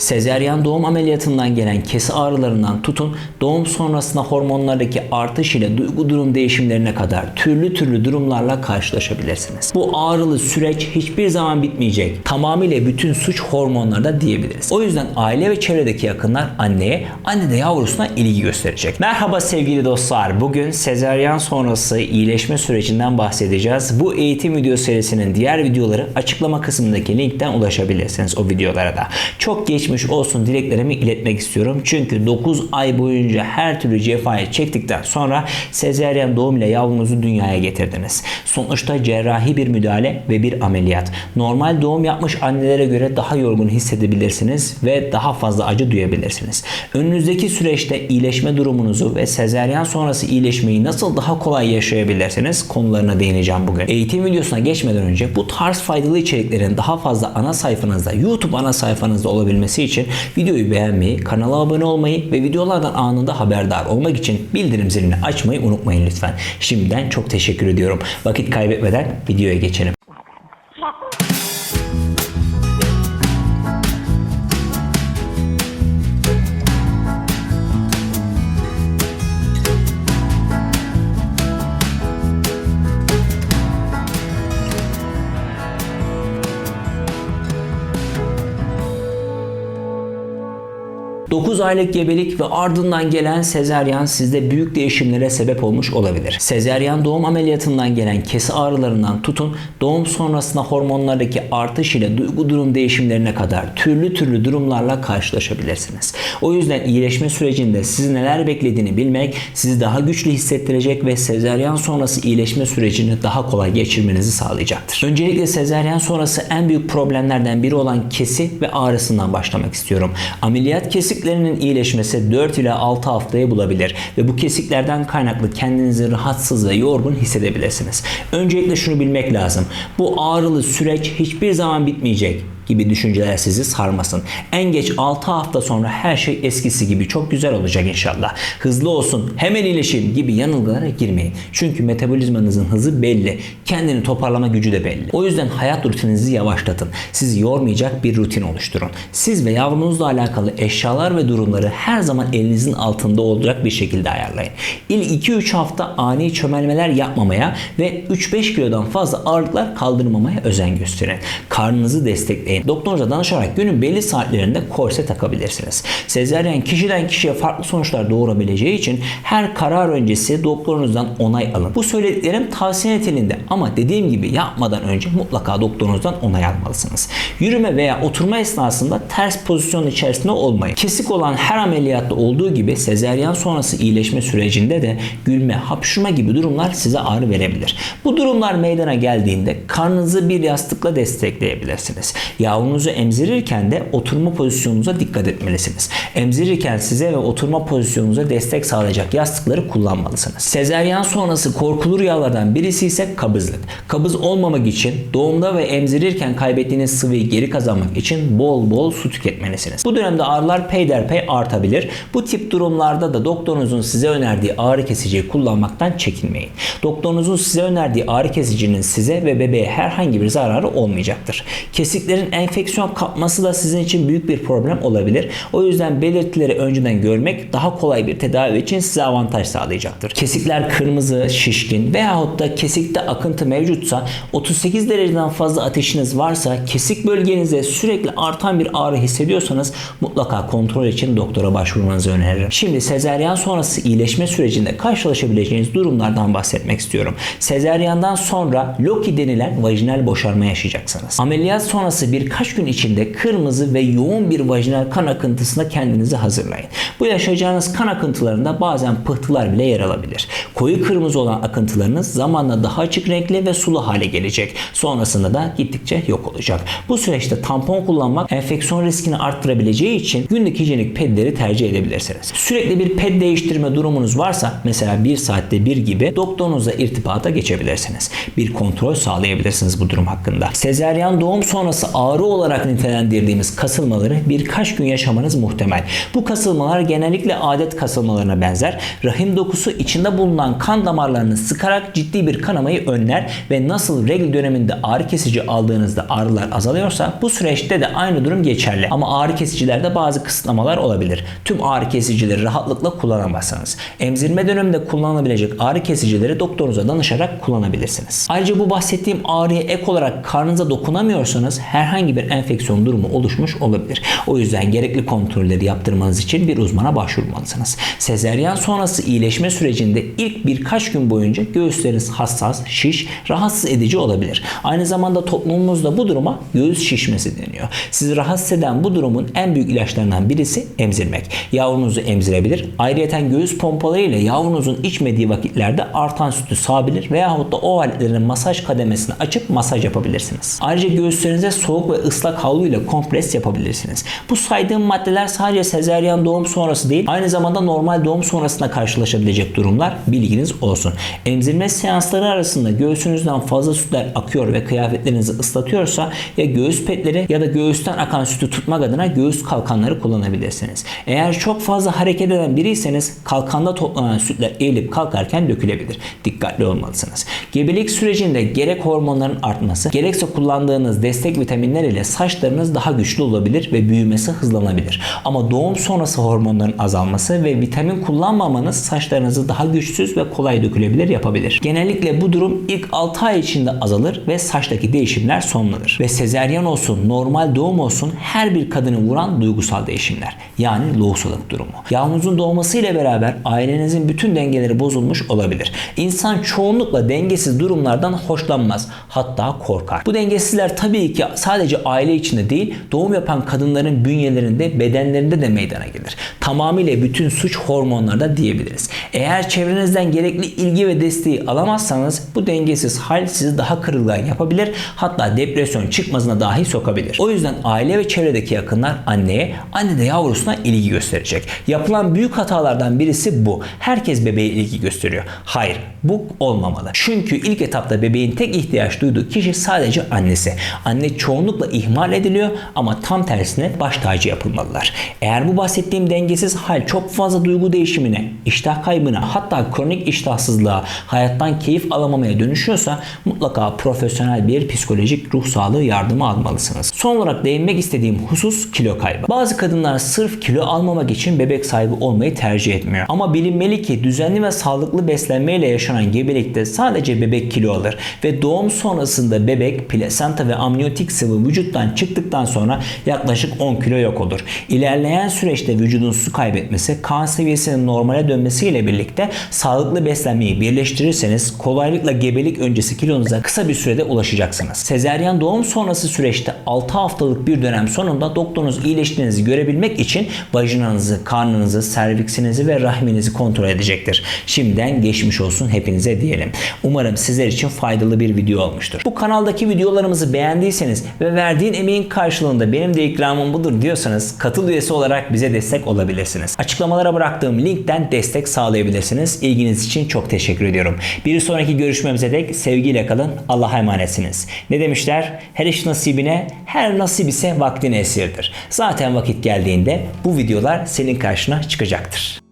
Sezeryan doğum ameliyatından gelen kesi ağrılarından tutun doğum sonrasında hormonlardaki artış ile duygu durum değişimlerine kadar türlü türlü durumlarla karşılaşabilirsiniz. Bu ağrılı süreç hiçbir zaman bitmeyecek. Tamamıyla bütün suç hormonlarda diyebiliriz. O yüzden aile ve çevredeki yakınlar anneye, anne de yavrusuna ilgi gösterecek. Merhaba sevgili dostlar. Bugün sezeryan sonrası iyileşme sürecinden bahsedeceğiz. Bu eğitim video serisinin diğer videoları açıklama kısmındaki linkten ulaşabilirsiniz o videolara da. Çok geçmiş olsun dileklerimi iletmek istiyorum. Çünkü 9 ay boyunca her türlü cefayı çektikten sonra sezeryan doğum ile yavrunuzu dünyaya getirdiniz. Sonuçta cerrahi bir müdahale ve bir ameliyat. Normal doğum yapmış annelere göre daha yorgun hissedebilirsiniz ve daha fazla acı duyabilirsiniz. Önünüzdeki süreçte iyileşme durumunuzu ve sezeryan sonrası iyileşmeyi nasıl daha kolay yaşayabilirsiniz konularına değineceğim bugün. Eğitim videosuna geçmeden önce bu tarz faydalı içeriklerin daha fazla ana sayfanızda YouTube ana sayfanızda olabilmesi için videoyu beğenmeyi, kanala abone olmayı ve videolardan anında haberdar olmak için bildirim zilini açmayı unutmayın lütfen. Şimdiden çok teşekkür ediyorum. Vakit kaybetmeden videoya geçelim. Dokuz aylık gebelik ve ardından gelen sezeryan sizde büyük değişimlere sebep olmuş olabilir. Sezeryan doğum ameliyatından gelen kesi ağrılarından tutun doğum sonrasında hormonlardaki artış ile duygu durum değişimlerine kadar türlü türlü durumlarla karşılaşabilirsiniz. O yüzden iyileşme sürecinde sizi neler beklediğini bilmek sizi daha güçlü hissettirecek ve sezeryan sonrası iyileşme sürecini daha kolay geçirmenizi sağlayacaktır. Öncelikle sezeryan sonrası en büyük problemlerden biri olan kesi ve ağrısından başlamak istiyorum. Ameliyat kesiklerinin iyileşmesi 4 ila 6 haftaya bulabilir ve bu kesiklerden kaynaklı kendinizi rahatsız ve yorgun hissedebilirsiniz. Öncelikle şunu bilmek lazım. Bu ağrılı süreç hiçbir zaman bitmeyecek gibi düşünceler sizi sarmasın. En geç 6 hafta sonra her şey eskisi gibi çok güzel olacak inşallah. Hızlı olsun, hemen iyileşin gibi yanılgılara girmeyin. Çünkü metabolizmanızın hızı belli. Kendini toparlama gücü de belli. O yüzden hayat rutininizi yavaşlatın. Sizi yormayacak bir rutin oluşturun. Siz ve yavrunuzla alakalı eşyalar ve durumları her zaman elinizin altında olacak bir şekilde ayarlayın. İlk 2-3 hafta ani çömelmeler yapmamaya ve 3-5 kilodan fazla ağırlıklar kaldırmamaya özen gösterin. Karnınızı destekleyin. Doktorunuza danışarak günün belli saatlerinde korse takabilirsiniz. Sezeryen kişiden kişiye farklı sonuçlar doğurabileceği için her karar öncesi doktorunuzdan onay alın. Bu söylediklerim tavsiye niteliğinde ama dediğim gibi yapmadan önce mutlaka doktorunuzdan onay almalısınız. Yürüme veya oturma esnasında ters pozisyon içerisinde olmayın. Kesik olan her ameliyatta olduğu gibi sezeryan sonrası iyileşme sürecinde de gülme, hapşurma gibi durumlar size ağrı verebilir. Bu durumlar meydana geldiğinde karnınızı bir yastıkla destekleyebilirsiniz. Yavrunuzu emzirirken de oturma pozisyonunuza dikkat etmelisiniz. Emzirirken size ve oturma pozisyonunuza destek sağlayacak yastıkları kullanmalısınız. Sezeryan sonrası korkulu rüyalardan birisi ise kabızlık. Kabız olmamak için doğumda ve emzirirken kaybettiğiniz sıvıyı geri kazanmak için bol bol su tüketmelisiniz. Bu dönemde ağrılar peyderpey artabilir. Bu tip durumlarda da doktorunuzun size önerdiği ağrı kesiciyi kullanmaktan çekinmeyin. Doktorunuzun size önerdiği ağrı kesicinin size ve bebeğe herhangi bir zararı olmayacaktır. Kesiklerin enfeksiyon kapması da sizin için büyük bir problem olabilir. O yüzden belirtileri önceden görmek daha kolay bir tedavi için size avantaj sağlayacaktır. Kesikler kırmızı, şişkin veyahut da kesikte akıntı mevcutsa 38 dereceden fazla ateşiniz varsa kesik bölgenizde sürekli artan bir ağrı hissediyorsanız mutlaka kontrol için doktora başvurmanızı öneririm. Şimdi sezeryan sonrası iyileşme sürecinde karşılaşabileceğiniz durumlardan bahsetmek istiyorum. Sezeryandan sonra Loki denilen vajinal boşalma yaşayacaksınız. Ameliyat sonrası birkaç gün içinde kırmızı ve yoğun bir vajinal kan akıntısına kendinizi hazırlayın. Bu yaşayacağınız kan akıntılarında bazen pıhtılar bile yer alabilir. Koyu kırmızı olan akıntılarınız zamanla daha açık renkli ve sulu hale gelecek. Sonrasında da gittikçe yok olacak. Bu süreçte tampon kullanmak enfeksiyon riskini arttırabileceği için günlük hijyenik pedleri tercih edebilirsiniz. Sürekli bir ped değiştirme durumunuz varsa mesela bir saatte bir gibi doktorunuzla irtibata geçebilirsiniz. Bir kontrol sağlayabilirsiniz bu durum hakkında. Sezeryan doğum sonrası ağrı ağrı olarak nitelendirdiğimiz kasılmaları birkaç gün yaşamanız muhtemel. Bu kasılmalar genellikle adet kasılmalarına benzer. Rahim dokusu içinde bulunan kan damarlarını sıkarak ciddi bir kanamayı önler ve nasıl regl döneminde ağrı kesici aldığınızda ağrılar azalıyorsa bu süreçte de aynı durum geçerli. Ama ağrı kesicilerde bazı kısıtlamalar olabilir. Tüm ağrı kesicileri rahatlıkla kullanamazsınız. Emzirme döneminde kullanılabilecek ağrı kesicileri doktorunuza danışarak kullanabilirsiniz. Ayrıca bu bahsettiğim ağrıya ek olarak karnınıza dokunamıyorsanız herhangi bir enfeksiyon durumu oluşmuş olabilir. O yüzden gerekli kontrolleri yaptırmanız için bir uzmana başvurmalısınız. Sezeryan sonrası iyileşme sürecinde ilk birkaç gün boyunca göğüsleriniz hassas, şiş, rahatsız edici olabilir. Aynı zamanda toplumumuzda bu duruma göğüs şişmesi deniyor. Sizi rahatsız eden bu durumun en büyük ilaçlarından birisi emzirmek. Yavrunuzu emzirebilir. Ayrıca göğüs pompaları ile yavrunuzun içmediği vakitlerde artan sütü sağabilir veyahut da o aletlerin masaj kademesini açıp masaj yapabilirsiniz. Ayrıca göğüslerinize soğuk ve ıslak havlu ile kompres yapabilirsiniz. Bu saydığım maddeler sadece sezeryan doğum sonrası değil, aynı zamanda normal doğum sonrasında karşılaşabilecek durumlar bilginiz olsun. Emzirme seansları arasında göğsünüzden fazla sütler akıyor ve kıyafetlerinizi ıslatıyorsa ya göğüs petleri ya da göğüsten akan sütü tutmak adına göğüs kalkanları kullanabilirsiniz. Eğer çok fazla hareket eden biriyseniz kalkanda toplanan sütler eğilip kalkarken dökülebilir. Dikkatli olmalısınız. Gebelik sürecinde gerek hormonların artması gerekse kullandığınız destek vitaminler ile saçlarınız daha güçlü olabilir ve büyümesi hızlanabilir. Ama doğum sonrası hormonların azalması ve vitamin kullanmamanız saçlarınızı daha güçsüz ve kolay dökülebilir yapabilir. Genellikle bu durum ilk 6 ay içinde azalır ve saçtaki değişimler sonlanır. Ve sezeryan olsun, normal doğum olsun her bir kadını vuran duygusal değişimler. Yani lohusalık durumu. Yavrunuzun doğmasıyla beraber ailenizin bütün dengeleri bozulmuş olabilir. İnsan çoğunlukla dengesiz durumlardan hoşlanmaz. Hatta korkar. Bu dengesizler tabii ki sadece aile içinde değil, doğum yapan kadınların bünyelerinde, bedenlerinde de meydana gelir. Tamamıyla bütün suç hormonlarda diyebiliriz. Eğer çevrenizden gerekli ilgi ve desteği alamazsanız bu dengesiz hal sizi daha kırılgan yapabilir. Hatta depresyon çıkmazına dahi sokabilir. O yüzden aile ve çevredeki yakınlar anneye, anne de yavrusuna ilgi gösterecek. Yapılan büyük hatalardan birisi bu. Herkes bebeğe ilgi gösteriyor. Hayır, bu olmamalı. Çünkü ilk etapta bebeğin tek ihtiyaç duyduğu kişi sadece annesi. Anne çoğunlukla ihmal ediliyor ama tam tersine baş tacı yapılmalılar. Eğer bu bahsettiğim dengesiz hal çok fazla duygu değişimine, iştah kaybına hatta kronik iştahsızlığa, hayattan keyif alamamaya dönüşüyorsa mutlaka profesyonel bir psikolojik ruh sağlığı yardımı almalısınız. Son olarak değinmek istediğim husus kilo kaybı. Bazı kadınlar sırf kilo almamak için bebek sahibi olmayı tercih etmiyor. Ama bilinmeli ki düzenli ve sağlıklı beslenmeyle yaşanan gebelikte sadece bebek kilo alır ve doğum sonrasında bebek plasenta ve amniyotik sıvı vücuttan çıktıktan sonra yaklaşık 10 kilo yok olur. İlerleyen süreçte vücudun su kaybetmesi, kan seviyesinin normale dönmesiyle birlikte sağlıklı beslenmeyi birleştirirseniz kolaylıkla gebelik öncesi kilonuza kısa bir sürede ulaşacaksınız. Sezeryan doğum sonrası süreçte 6 haftalık bir dönem sonunda doktorunuz iyileştiğinizi görebilmek için vajinanızı, karnınızı, serviksinizi ve rahminizi kontrol edecektir. Şimdiden geçmiş olsun hepinize diyelim. Umarım sizler için faydalı bir video olmuştur. Bu kanaldaki videolarımızı beğendiyseniz ve verdiğin emeğin karşılığında benim de ikramım budur diyorsanız katıl üyesi olarak bize destek olabilirsiniz. Açıklamalara bıraktığım linkten destek sağlayabilirsiniz. İlginiz için çok teşekkür ediyorum. Bir sonraki görüşmemize dek sevgiyle kalın. Allah'a emanetsiniz. Ne demişler? Her iş nasibine, her nasip ise vaktine esirdir. Zaten vakit geldiğinde bu videolar senin karşına çıkacaktır.